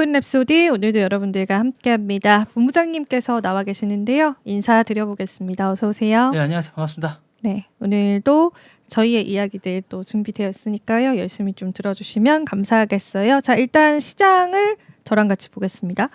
비트코인 랩소디 오늘도 여러분들과 함께합니다. 본부장님께서 나와 계시는데요. 인사드려보겠습니다. 어서 오세요. 네 안녕하세요 반갑습니다. 네, 오늘도 저희의 이야기들 또 준비되어 있으니까요. 열심히 좀 들어주시면 감사하겠어요. 자, 일단 시장을 저랑 같이 보겠습니다.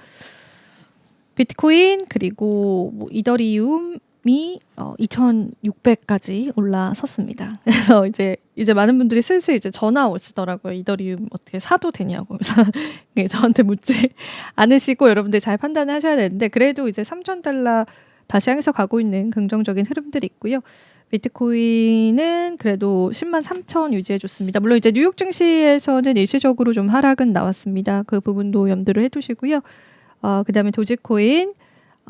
비트코인 그리고 뭐 이더리움 이 어, 2,600까지 올라섰습니다. 그래서 이제 이제 많은 분들이 슬슬 이제 전화 오시더라고요. 이더리움 어떻게 사도 되냐고. 그래서 네, 저한테 묻지 않으시고 여러분들 잘 판단을 하셔야 되는데 그래도 이제 3,000달러 다시 향해서 가고 있는 긍정적인 흐름들이 있고요. 비트코인은 그래도 10만 3천 유지해 줬습니다. 물론 이제 뉴욕 증시에서는 일시적으로 좀 하락은 나왔습니다. 그 부분도 염두를 해두시고요. 어, 그 다음에 도지코인,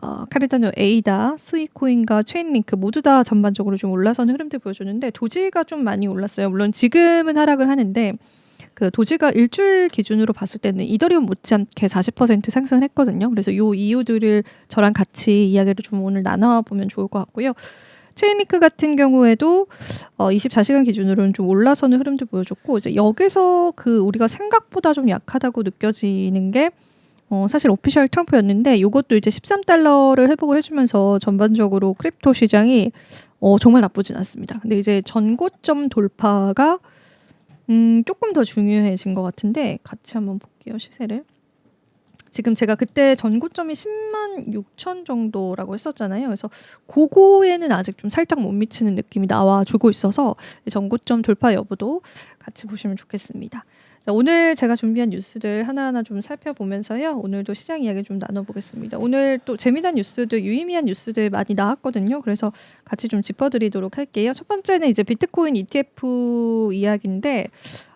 어, 카르다노 에이다, 스위코인과 체인링크 모두 다 전반적으로 좀 올라서는 흐름들 보여주는데 도지가 좀 많이 올랐어요. 물론 지금은 하락을 하는데 그 도지가 일주일 기준으로 봤을 때는 이더리움 못지않게 40% 상승을 했거든요. 그래서 요 이유들을 저랑 같이 이야기를 좀 오늘 나눠 보면 좋을 것 같고요. 체인리크 같은 경우에도 어 24시간 기준으로는 좀 올라서는 흐름들 보여줬고 이제 여기서 그 우리가 생각보다 좀 약하다고 느껴지는 게 어, 사실 오피셜 트럼프였는데 이것도 이제 13달러를 회복을 해주면서 전반적으로 크립토 시장이 어, 정말 나쁘진 않습니다. 근데 이제 전고점 돌파가 음, 조금 더 중요해진 것 같은데 같이 한번 볼게요 시세를. 지금 제가 그때 전고점이 10만 6천 정도라고 했었잖아요. 그래서 그거에는 아직 좀 살짝 못 미치는 느낌이 나와 주고 있어서 전고점 돌파 여부도 같이 보시면 좋겠습니다. 자, 오늘 제가 준비한 뉴스들 하나하나 좀 살펴보면서요. 오늘도 시장 이야기 좀 나눠보겠습니다. 오늘 또 재미난 뉴스들, 유의미한 뉴스들 많이 나왔거든요. 그래서 같이 좀 짚어드리도록 할게요. 첫 번째는 이제 비트코인 ETF 이야기인데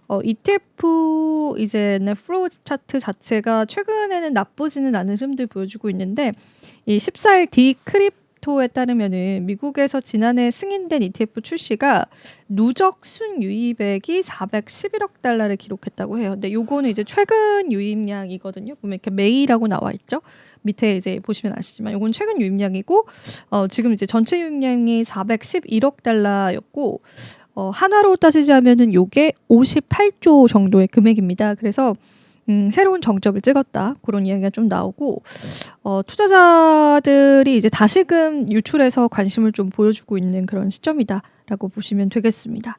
어, ETF 이제 네프로 차트 자체가 최근에는 나쁘지는 않은 흐름들 보여주고 있는데 이 14일 디크립 토에 따르면은 미국에서 지난해 승인된 ETF 출시가 누적 순 유입액이 411억 달러를 기록했다고 해요. 근데 요거는 이제 최근 유입량이거든요. 보면 이렇게 메이라고 나와 있죠. 밑에 이제 보시면 아시지만 요건 최근 유입량이고 어, 지금 이제 전체 유입량이 411억 달러였고 어, 한화로 따지자면은 요게 58조 정도의 금액입니다. 그래서 음, 새로운 정점을 찍었다 그런 이야기가 좀 나오고 어, 투자자들이 이제 다시금 유출해서 관심을 좀 보여주고 있는 그런 시점이다라고 보시면 되겠습니다.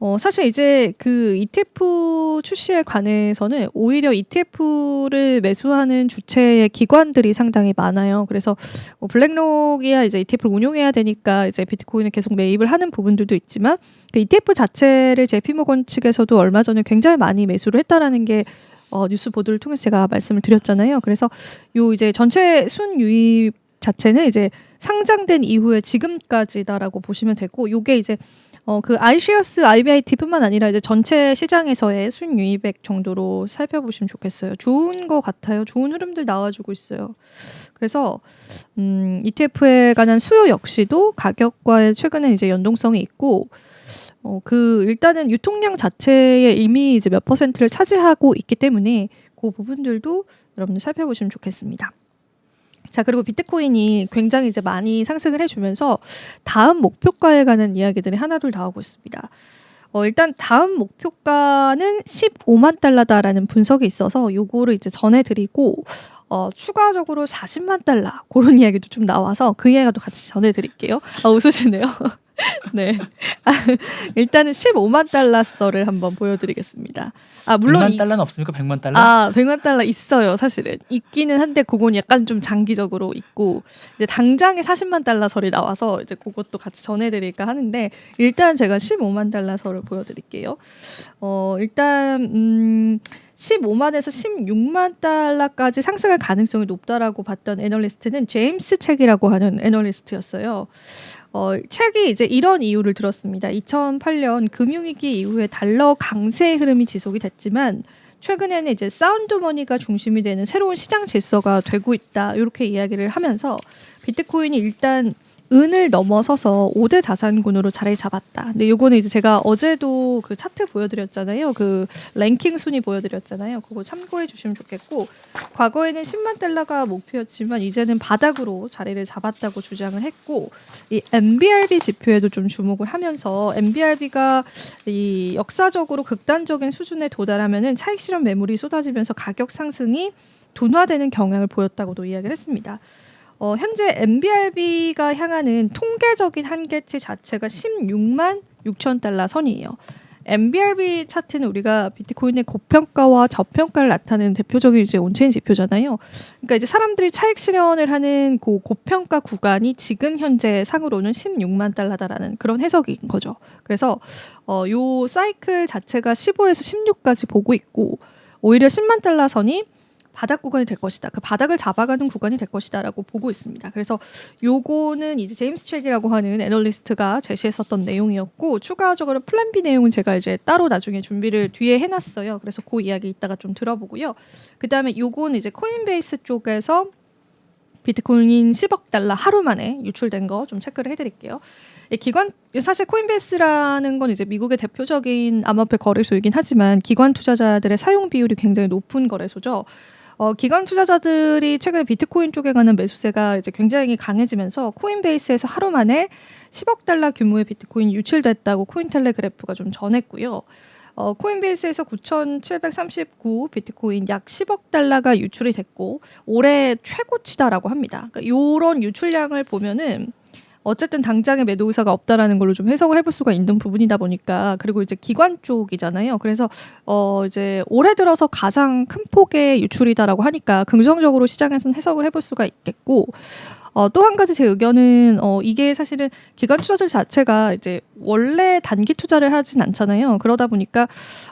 어, 사실 이제 그 ETF 출시에 관해서는 오히려 ETF를 매수하는 주체의 기관들이 상당히 많아요. 그래서 뭐 블랙록이야 이제 ETF를 운용해야 되니까 이제 비트코인을 계속 매입을 하는 부분들도 있지만 그 ETF 자체를 제피모건 측에서도 얼마 전에 굉장히 많이 매수를 했다라는 게 어, 뉴스 보도를 통해서 제가 말씀을 드렸잖아요. 그래서 요 이제 전체 순유입 자체는 이제 상장된 이후에 지금까지다라고 보시면 되고 요게 이제 어, 그 아이시어스 IBIT뿐만 아니라 이제 전체 시장에서의 순유입액 정도로 살펴보시면 좋겠어요. 좋은 것 같아요. 좋은 흐름들 나와주고 있어요. 그래서 음, ETF에 관한 수요 역시도 가격과의 최근에 이제 연동성이 있고 어, 그 일단은 유통량 자체에 이미 이제 몇 퍼센트를 차지하고 있기 때문에 그 부분들도 여러분들 살펴보시면 좋겠습니다. 자 그리고 비트코인이 굉장히 이제 많이 상승을 해주면서 다음 목표가에 관한 이야기들이 하나둘 나오고 있습니다. 어, 일단 다음 목표가는 15만 달러다라는 분석이 있어서 요거를 이제 전해드리고 어, 추가적으로 40만 달러 그런 이야기도 좀 나와서 그 이야기도 같이 전해드릴게요. 아, 웃으시네요. 네. 아, 일단은 15만 달러 썰을 한번 보여드리겠습니다. 아 물론 100만 이- 달러는 없습니까? 100만 달러? 아, 100만 달러 있어요, 사실은. 있기는 한데 그건 약간 좀 장기적으로 있고 이제 당장에 40만 달러 설이 나와서 이제 그것도 같이 전해 드릴까 하는데 일단 제가 15만 달러 설을 보여 드릴게요. 어, 일단 음 15만에서 16만 달러까지 상승할 가능성이 높다라고 봤던 애널리스트는 제임스 책이라고 하는 애널리스트였어요. 어, 책이 이제 이런 이유를 들었습니다. 2008년 금융위기 이후에 달러 강세 흐름이 지속이 됐지만 최근에는 이제 사운드 머니가 중심이 되는 새로운 시장 질서가 되고 있다. 이렇게 이야기를 하면서 비트코인이 일단 은을 넘어서서 5대 자산군으로 자리를 잡았다. 근데 요거는 이제 제가 어제도 그 차트 보여드렸잖아요. 그 랭킹 순위 보여드렸잖아요. 그거 참고해 주시면 좋겠고 과거에는 10만 달러가 목표였지만 이제는 바닥으로 자리를 잡았다고 주장을 했고 이 MBRB 지표에도 좀 주목을 하면서 MBRB가 이 역사적으로 극단적인 수준에 도달하면은 차익 실현 매물이 쏟아지면서 가격 상승이 둔화되는 경향을 보였다고도 이야기를 했습니다. 어, 현재 MBRB가 향하는 통계적인 한계치 자체가 16만 6천 달러 선이에요. MBRB 차트는 우리가 비트코인의 고평가와 저평가를 나타내는 대표적인 이제 온체인 지표잖아요. 그러니까 이제 사람들이 차익 실현을 하는 그 고평가 구간이 지금 현재 상으로는 16만 달러다라는 그런 해석인 거죠. 그래서 어, 요 사이클 자체가 15에서 16까지 보고 있고 오히려 10만 달러 선이 바닥 구간이 될 것이다. 그 바닥을 잡아가는 구간이 될 것이다라고 보고 있습니다. 그래서 요거는 이제 제임스 책이라고 하는 애널리스트가 제시했었던 내용이었고 추가적으로 플랜 B 내용은 제가 이제 따로 나중에 준비를 뒤에 해놨어요. 그래서 그 이야기 이따가 좀 들어보고요. 그 다음에 요거는 이제 코인베이스 쪽에서 비트코인 10억 달러 하루 만에 유출된 거 좀 체크를 해드릴게요. 이 기관 사실 코인베이스라는 건 이제 미국의 대표적인 암호화폐 거래소이긴 하지만 기관 투자자들의 사용 비율이 굉장히 높은 거래소죠. 어, 기관 투자자들이 최근에 비트코인 쪽에 가는 매수세가 이제 굉장히 강해지면서 코인베이스에서 하루 만에 10억 달러 규모의 비트코인이 유출됐다고 코인텔레그래프가 좀 전했고요. 어, 코인베이스에서 9,739 비트코인 약 10억 달러가 유출이 됐고 올해 최고치다라고 합니다. 그러니까 이런 유출량을 보면은 어쨌든 당장에 매도 의사가 없다라는 걸로 좀 해석을 해볼 수가 있는 부분이다 보니까 그리고 이제 기관 쪽이잖아요. 그래서 어 이제 올해 들어서 가장 큰 폭의 유출이다라고 하니까 긍정적으로 시장에서는 해석을 해볼 수가 있겠고 어, 또 한 가지 제 의견은 어, 이게 사실은 기관 투자자 자체가 이제 원래 단기 투자를 하진 않잖아요. 그러다 보니까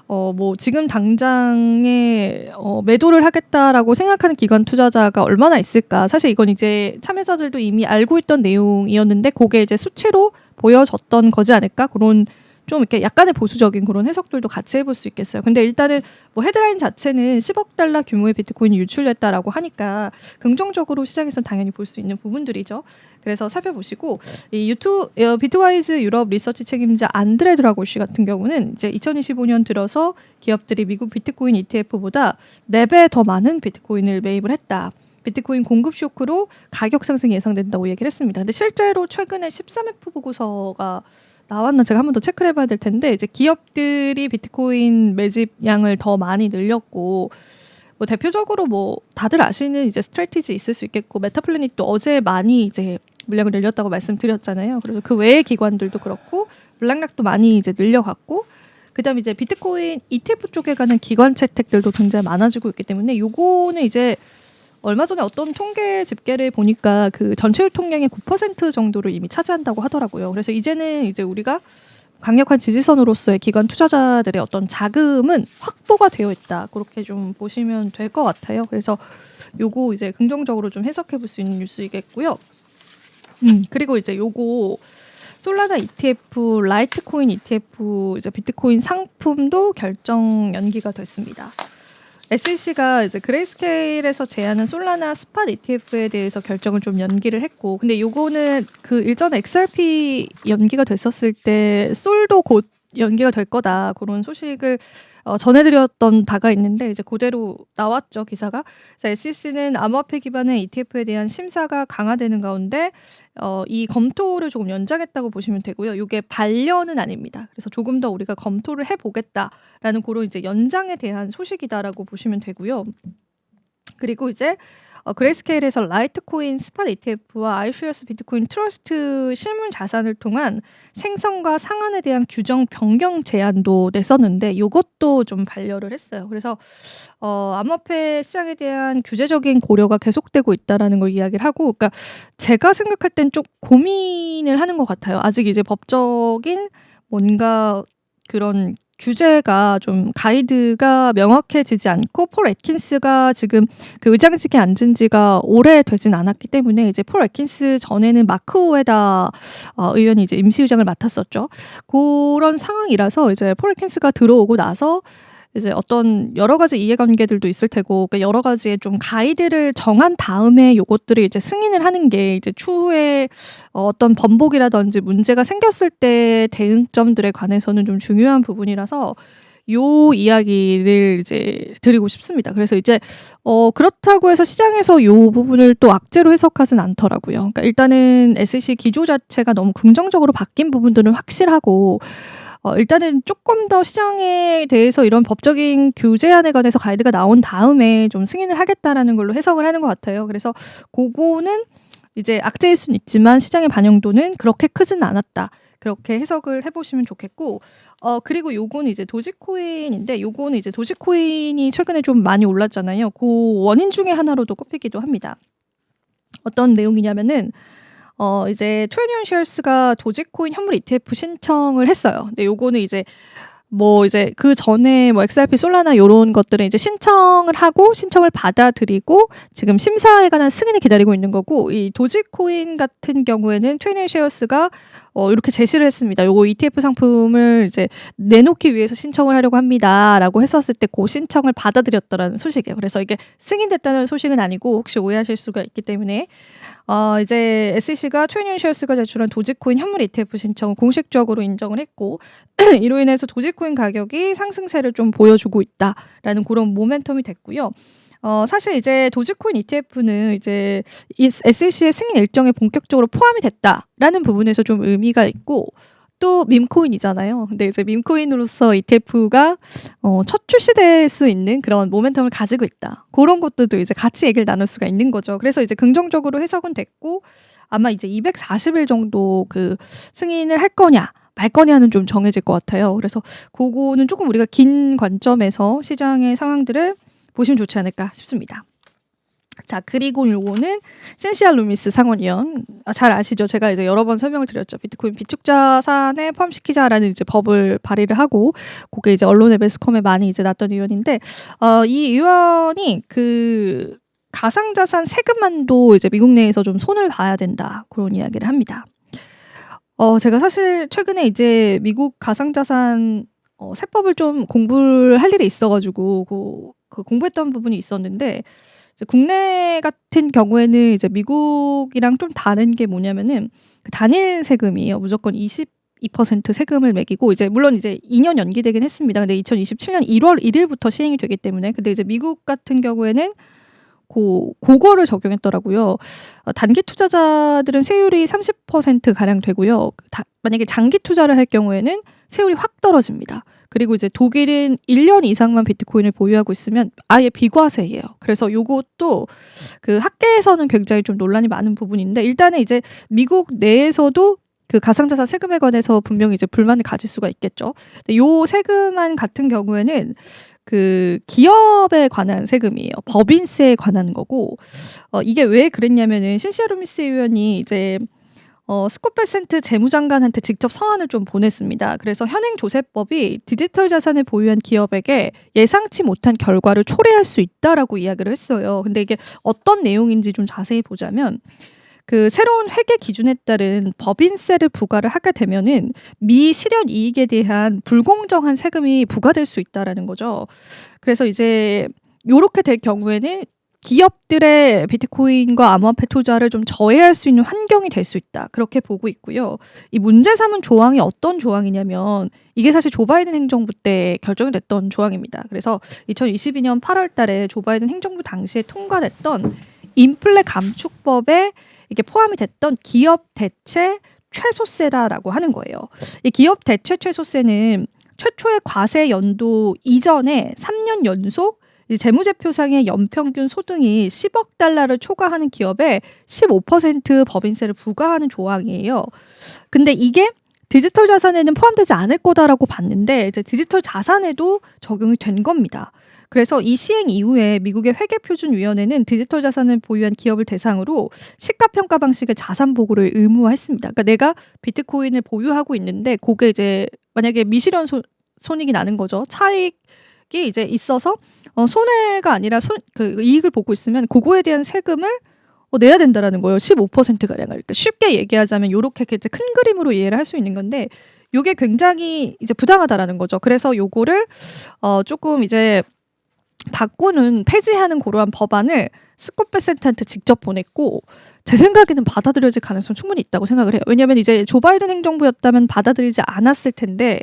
어, 뭐 지금 당장에 어, 매도를 하겠다라고 생각하는 기관 투자자가 얼마나 있을까? 사실 이건 이제 참여자들도 이미 알고 있던 내용이었는데 그게 이제 수치로 보여졌던 거지 않을까? 그런 좀 이렇게 약간의 보수적인 그런 해석들도 같이 해볼 수 있겠어요. 근데 일단은 뭐 헤드라인 자체는 10억 달러 규모의 비트코인이 유출됐다라고 하니까 긍정적으로 시장에서 당연히 볼 수 있는 부분들이죠. 그래서 살펴보시고 이 유튜 어, 비트와이즈 유럽 리서치 책임자 안드레 드라고 씨 같은 경우는 이제 2025년 들어서 기업들이 미국 비트코인 ETF보다 4배 더 많은 비트코인을 매입을 했다. 비트코인 공급 쇼크로 가격 상승이 예상된다고 얘기를 했습니다. 근데 실제로 최근에 13F 보고서가 나왔나 제가 한 번 더 체크를 해봐야 될 텐데 이제 기업들이 비트코인 매집량을 더 많이 늘렸고 뭐 대표적으로 뭐 다들 아시는 이제 스트레티지 있을 수 있겠고 메타플래닛 또 어제 많이 이제 물량을 늘렸다고 말씀드렸잖아요. 그래서 그 외의 기관들도 그렇고 물량량도 많이 이제 늘려갔고 그다음 에 이제 비트코인 ETF 쪽에 가는 기관 채택들도 굉장히 많아지고 있기 때문에 요거는 이제 얼마 전에 어떤 통계 집계를 보니까 그 전체 유통량의 9% 정도를 이미 차지한다고 하더라고요. 그래서 이제는 이제 우리가 강력한 지지선으로서의 기관 투자자들의 어떤 자금은 확보가 되어 있다. 그렇게 좀 보시면 될 것 같아요. 그래서 요거 이제 긍정적으로 좀 해석해 볼 수 있는 뉴스이겠고요. 음, 그리고 이제 요거 솔라나 ETF, 라이트코인 ETF, 이제 비트코인 상품도 결정 연기가 됐습니다. SEC가 이제 그레이스케일에서 제안한 솔라나 스팟 ETF에 대해서 결정을 좀 연기를 했고, 근데 요거는 그 일전에 XRP 연기가 됐었을 때 솔도 곧 연기가 될 거다 그런 소식을 어, 전해드렸던 바가 있는데 이제 그대로 나왔죠 기사가. 그래서 SEC는 암호화폐 기반의 ETF에 대한 심사가 강화되는 가운데 어, 이 검토를 조금 연장했다고 보시면 되고요. 이게 반려는 아닙니다. 그래서 조금 더 우리가 검토를 해보겠다라는 그런 이제 연장에 대한 소식이다라고 보시면 되고요. 그리고 이제 어, 그레이스케일에서 라이트코인 스팟 ETF와 아이슈어스 비트코인 트러스트 실물 자산을 통한 생성과 상환에 대한 규정 변경 제안도 냈었는데 이것도 좀 반려를 했어요. 그래서 어, 암호화폐 시장에 대한 규제적인 고려가 계속되고 있다라는 걸 이야기를 하고, 그러니까 제가 생각할 땐 좀 고민을 하는 것 같아요. 아직 이제 법적인 뭔가 그런 규제가 좀 가이드가 명확해지지 않고 폴 애킨스가 지금 그 의장직에 앉은 지가 오래 되진 않았기 때문에 이제 폴 애킨스 전에는 마크 오에다 어, 의원이 이제 임시의장을 맡았었죠. 그런 상황이라서 이제 폴 애킨스가 들어오고 나서 이제 어떤 여러 가지 이해관계들도 있을 테고 그러니까 여러 가지의 좀 가이드를 정한 다음에 요것들을 이제 승인을 하는 게 이제 추후에 어, 어떤 번복이라든지 문제가 생겼을 때 대응점들에 관해서는 좀 중요한 부분이라서 요 이야기를 이제 드리고 싶습니다. 그래서 이제 어 그렇다고 해서 시장에서 요 부분을 또 악재로 해석하진 않더라고요. 그러니까 일단은 SEC 기조 자체가 너무 긍정적으로 바뀐 부분들은 확실하고 어, 일단은 조금 더 시장에 대해서 이런 법적인 규제안에 관해서 가이드가 나온 다음에 좀 승인을 하겠다라는 걸로 해석을 하는 것 같아요. 그래서 그거는 이제 악재일 수는 있지만 시장의 반영도는 그렇게 크진 않았다. 그렇게 해석을 해보시면 좋겠고, 어, 그리고 요거는 이제 도지코인인데, 요거는 이제 도지코인이 최근에 좀 많이 올랐잖아요. 그 원인 중에 하나로도 꼽히기도 합니다. 어떤 내용이냐면은, 어, 이제 트레니언 쉐어스가 도지코인 현물 ETF 신청을 했어요. 근데 요거는 이제 뭐 이제 그 전에 뭐 XRP 솔라나 요런 것들은 이제 신청을 하고 신청을 받아들이고 지금 심사에 관한 승인을 기다리고 있는 거고 이 도지코인 같은 경우에는 트레니언 쉐어스가 어 이렇게 제시를 했습니다. 요거 ETF 상품을 이제 내놓기 위해서 신청을 하려고 합니다라고 했었을 때 그 신청을 받아들였다라는 소식이에요. 그래서 이게 승인됐다는 소식은 아니고 혹시 오해하실 수가 있기 때문에 어, 이제 SEC가 트레니언 쉐어스가 제출한 도지코인 현물 ETF 신청을 공식적으로 인정을 했고 이로 인해서 도지코인 가격이 상승세를 좀 보여주고 있다라는 그런 모멘텀이 됐고요. 어, 사실 이제 도지코인 ETF는 이제 이 SEC의 승인 일정에 본격적으로 포함이 됐다라는 부분에서 좀 의미가 있고 또 밈코인이잖아요. 근데 이제 밈코인으로서 ETF가 어, 첫 출시될 수 있는 그런 모멘텀을 가지고 있다. 그런 것들도 이제 같이 얘기를 나눌 수가 있는 거죠. 그래서 이제 긍정적으로 해석은 됐고 아마 이제 240일 정도 그 승인을 할 거냐 말 거냐는 좀 정해질 것 같아요. 그래서 그거는 조금 우리가 긴 관점에서 시장의 상황들을 보시면 좋지 않을까 싶습니다. 자 그리고 요거는 센시아 루미스 상원위원 아, 잘 아시죠? 제가 이제 여러 번 설명을 드렸죠. 비트코인 비축 자산에 포함시키자라는 이제 법을 발의를 하고 그게 이제 언론의 매스컴에 많이 이제 났던 의원인데 어, 이 의원이 그 가상자산 세금만도 이제 미국 내에서 좀 손을 봐야 된다 그런 이야기를 합니다. 어 제가 사실 최근에 이제 미국 가상자산 어, 세법을 좀 공부를 할 일이 있어가지고 그, 그 공부했던 부분이 있었는데 이제 국내 같은 경우에는 이제 미국이랑 좀 다른 게 뭐냐면은 그 단일 세금이에요. 무조건 22% 세금을 매기고 이제 물론 이제 2년 연기되긴 했습니다. 근데 2027년 1월 1일부터 시행이 되기 때문에 근데 이제 미국 같은 경우에는 고 그거를 적용했더라고요. 어, 단기 투자자들은 세율이 30% 가량 되고요. 다, 만약에 장기 투자를 할 경우에는 세율이 확 떨어집니다. 그리고 이제 독일은 1년 이상만 비트코인을 보유하고 있으면 아예 비과세예요. 그래서 요것도 그 학계에서는 굉장히 좀 논란이 많은 부분인데 일단은 이제 미국 내에서도 그 가상자산 세금에 관해서 분명히 이제 불만을 가질 수가 있겠죠. 근데 요 세금안 같은 경우에는 그 기업에 관한 세금이에요. 법인세에 관한 거고 어, 이게 왜 그랬냐면은 신시아 루미스 의원이 이제 어, 스코페센트 재무장관한테 직접 서한을 좀 보냈습니다. 그래서 현행 조세법이 디지털 자산을 보유한 기업에게 예상치 못한 결과를 초래할 수 있다라고 이야기를 했어요. 근데 이게 어떤 내용인지 좀 자세히 보자면 그 새로운 회계 기준에 따른 법인세를 부과를 하게 되면은 미실현 이익에 대한 불공정한 세금이 부과될 수 있다라는 거죠. 그래서 이제 요렇게 될 경우에는 기업들의 비트코인과 암호화폐 투자를 좀 저해할 수 있는 환경이 될 수 있다. 그렇게 보고 있고요. 이 문제 삼은 조항이 어떤 조항이냐면 이게 사실 조 바이든 행정부 때 결정이 됐던 조항입니다. 그래서 2022년 8월 달에 조 바이든 행정부 당시에 통과됐던 인플레 감축법에 이게 포함이 됐던 기업 대체 최소세라라고 하는 거예요. 이 기업 대체 최소세는 최초의 과세 연도 이전에 3년 연속 이 재무제표상의 연평균 소득이 10억 달러를 초과하는 기업에 15% 법인세를 부과하는 조항이에요. 근데 이게 디지털 자산에는 포함되지 않을 거다라고 봤는데 이제 디지털 자산에도 적용이 된 겁니다. 그래서 이 시행 이후에 미국의 회계표준위원회는 디지털 자산을 보유한 기업을 대상으로 시가평가 방식의 자산 보고를 의무화했습니다. 그러니까 내가 비트코인을 보유하고 있는데 그게 이제 만약에 미실현 손, 손익이 나는 거죠. 차익 이 이제 있어서 어, 손해가 아니라 손, 그 이익을 보고 있으면 그거에 대한 세금을 어, 내야 된다라는 거예요. 15%가량. 그러니까 쉽게 얘기하자면 요렇게 큰 그림으로 이해를 할 수 있는 건데 요게 굉장히 이제 부당하다라는 거죠. 그래서 요거를 어 조금 이제 바꾸는 폐지하는 그러한 법안을 스콧베센트한테 직접 보냈고 제 생각에는 받아들여질 가능성 충분히 있다고 생각을 해요. 왜냐하면 이제 조 바이든 행정부였다면 받아들이지 않았을 텐데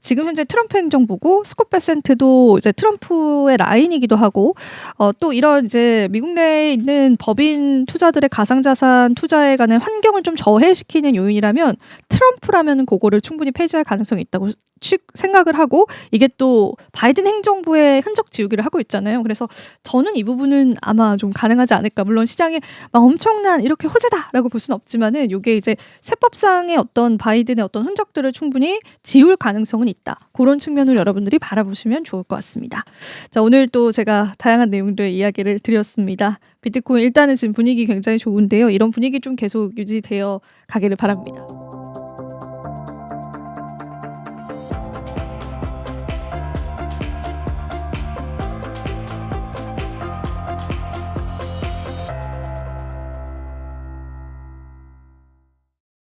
지금 현재 트럼프 행정부고 스콧 베센트도 이제 트럼프의 라인이기도 하고 어, 또 이런 이제 미국 내에 있는 법인 투자들의 가상자산 투자에 관한 환경을 좀 저해시키는 요인이라면 트럼프라면 그거를 충분히 폐지할 가능성이 있다고 취- 생각을 하고 이게 또 바이든 행정부의 흔적 지우기를 하고 있잖아요. 그래서 저는 이 부분은 아마 좀 가능하지 않을까. 물론 시장에 막 엄청난 이렇게 호재다라고 볼 수는 없지만은 이게 이제 세법상의 어떤 바이든의 어떤 흔적들을 충분히 지울 가능성은 있다. 그런 측면을 여러분들이 바라보시면 좋을 것 같습니다. 자, 오늘 또 제가 다양한 내용들의 이야기를 드렸습니다. 비트코인 일단은 지금 분위기 굉장히 좋은데요. 이런 분위기 좀 계속 유지되어 가기를 바랍니다.